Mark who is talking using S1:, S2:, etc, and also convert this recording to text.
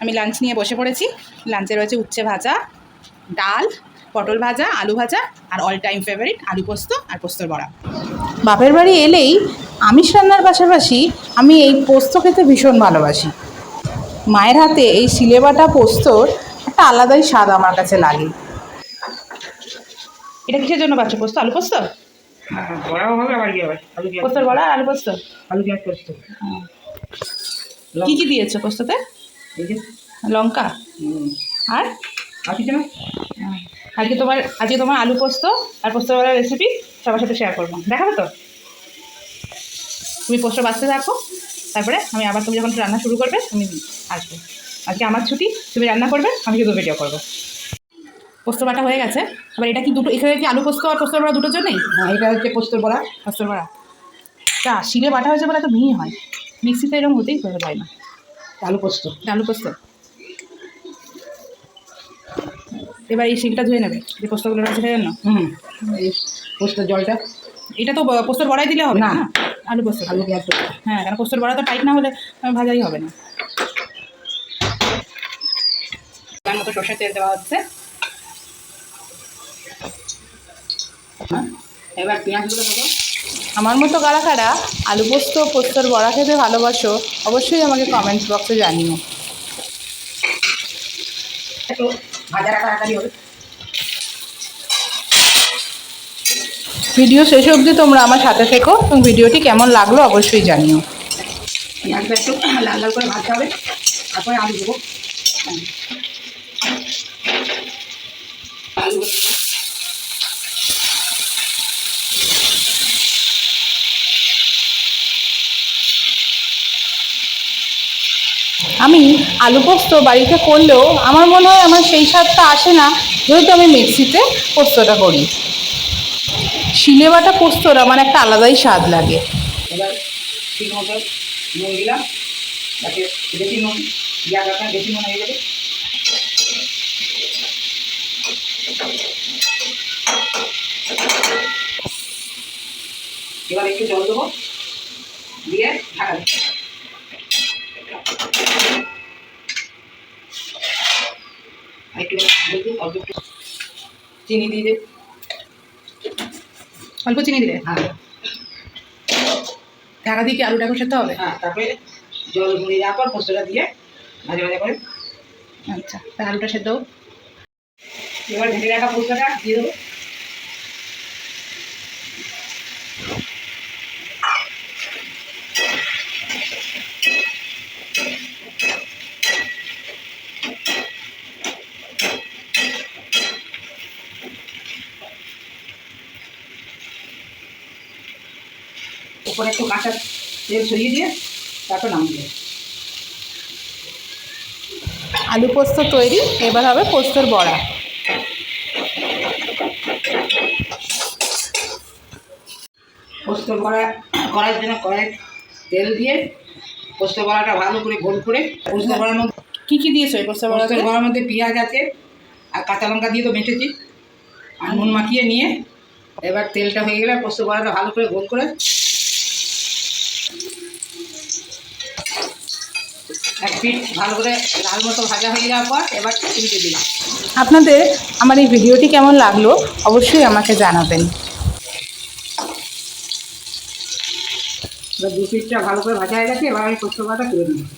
S1: আমি লাঞ্চ নিয়ে বসে পড়েছি। লাঞ্চে রয়েছে উচ্ছে ভাজা ডাল পটল ভাজা আলু ভাজা আর অল টাইম ফেভারিট আলু পোস্ত আর পোস্তর বড়া। বাপের বাড়ি এলেই আমিষ রান্নার পাশাপাশি আমি এই পোস্ত খেতে ভীষণ ভালোবাসি। মায়ের হাতে এই সিলেবাটা পোস্তর একটা আলাদাই স্বাদ আমার কাছে লাগে। এটা কিসের জন্য পাচ্ছ পোস্ত? আলু পোস্ত?
S2: বড়াও হবে আবার হবে
S1: পোস্তর বড়া আর আলু পোস্ত?
S2: আলু পেঁয়াজ পোস্ত।
S1: কী কী দিয়েছ পোস্ততে? লঙ্কা? আর?
S2: আর কিছু না?
S1: আজকে তোমার আজকে তোমার আলু পোস্ত আর পোস্ত বড়ার রেসিপি সবার সাথে শেয়ার করব। দেখাবে তো? তুমি পোস্ত বাঁচতে থাকো তারপরে আমি আবার তুমি যখন রান্না শুরু করবে তুমি আসবে। আজকে আমার ছুটি তুমি রান্না করবে আমি শুধু ভিডিও করব। পোস্ত বাটা হয়ে গেছে। এবার এটা কি দুটো এখানে কি আলু পোস্ত আর পোস্ত বড়া দুটোর জন্যই?
S2: হ্যাঁ এটা হচ্ছে পোস্তর বড়া।
S1: পোস্তর বড়া। তা শিলে বাটা হয়েছে বলে তো মিহি হয়। মিক্সিতে এরকম হতেই যায় না।
S2: আলু পোস্ত।
S1: আলু পোস্ত। এবার এই শিলটা ধুয়ে নেবে যে পোস্তগুলো রয়েছে সেই জন্য?
S2: হুম এই পোস্তর জলটা।
S1: এটা তো পোস্তর বড়াই দিলে হবে না। আলু পোস্ত।
S2: আলু পেঁয়াজ
S1: হ্যাঁ কারণ পোস্তর বড়া তো টাইট না হলে ভাজাই হবে না। তার মতো সর্ষের তেল দেওয়া হচ্ছে।
S2: হ্যাঁ এবার পেঁয়াজগুলো দেবো।
S1: আমার মতো কারা কারা আলু পোস্ত পোস্তর বড়া খেতে ভালোবাসো অবশ্যই আমাকে কমেন্টস বক্সে জানিও। ভিডিও শেষ অবধি তোমরা আমার সাথে থেকো এবং ভিডিওটি কেমন লাগল অবশ্যই জানিও।
S2: একটু লাল লাল করে ভাজতে হবে তারপরে আলু দেবো হ্যাঁ। আলুগুলো দেবো।
S1: আমি আলু পোস্ত বাড়িতে করলেও আমার মনে হয় আমার সেই স্বাদটা আসে না, যেহেতু আমি মিক্সিতে পোস্তটা করি। শিলে বাটা পোস্তর আমার একটা আলাদাই স্বাদ লাগে।
S2: এবার ঠিক মতো বেশি হয়ে যাবে এবার একটু জল দেবো, দিয়ে ঢাকা দেবো আর একটু বলছি অল্প একটু চিনি দিয়ে দেবে
S1: অল্প চিনি দিলে?
S2: হ্যাঁ।
S1: ঢাকা দিয়ে কি আলুটা কষাতে হবে?
S2: হ্যাঁ তারপরে জল ঘুরিয়ে যাওয়ার পর পোস্তটা দিয়ে মাঝে মাঝে করে
S1: আচ্ছা তা আলুটা সেদ্ধ
S2: এবার ঢেকে রাখা পোস্তটা দিয়ে দেবো। উপরে একটু কাঁচা তেল ছড়িয়ে দিয়ে তারপর নামিয়ে
S1: আলু পোস্ত তৈরি এবার হবে পোস্তর বড়া।
S2: পোস্ত কড়া করার জন্য কড়াই তেল দিয়ে পোস্ত কড়াটা ভালো করে গোল করে পোস্ত কড়ার মধ্যে
S1: কি কি দিয়েছ এই পোস্ত বড়াতে?
S2: পোস্ত কড়ার মধ্যে পেঁয়াজ আছে আর কাঁচা লঙ্কা দিয়ে তো মেটেছি। আর নুন মাখিয়ে নিয়ে এবার তেলটা হয়ে গেলে পোস্ত কড়াটা ভালো করে গোল করে এক পিঠ ভালো করে লাল মতো ভাজা হয়ে যাওয়ার পর এবার দিলাম।
S1: আপনাদের আমার এই ভিডিওটি কেমন লাগল অবশ্যই আমাকে জানাবেন।
S2: এবার দু পিঠটা ভালো করে ভাজা হয়ে গেছে এবার আমি পোস্ত কড়াটা তুলে দিলাম।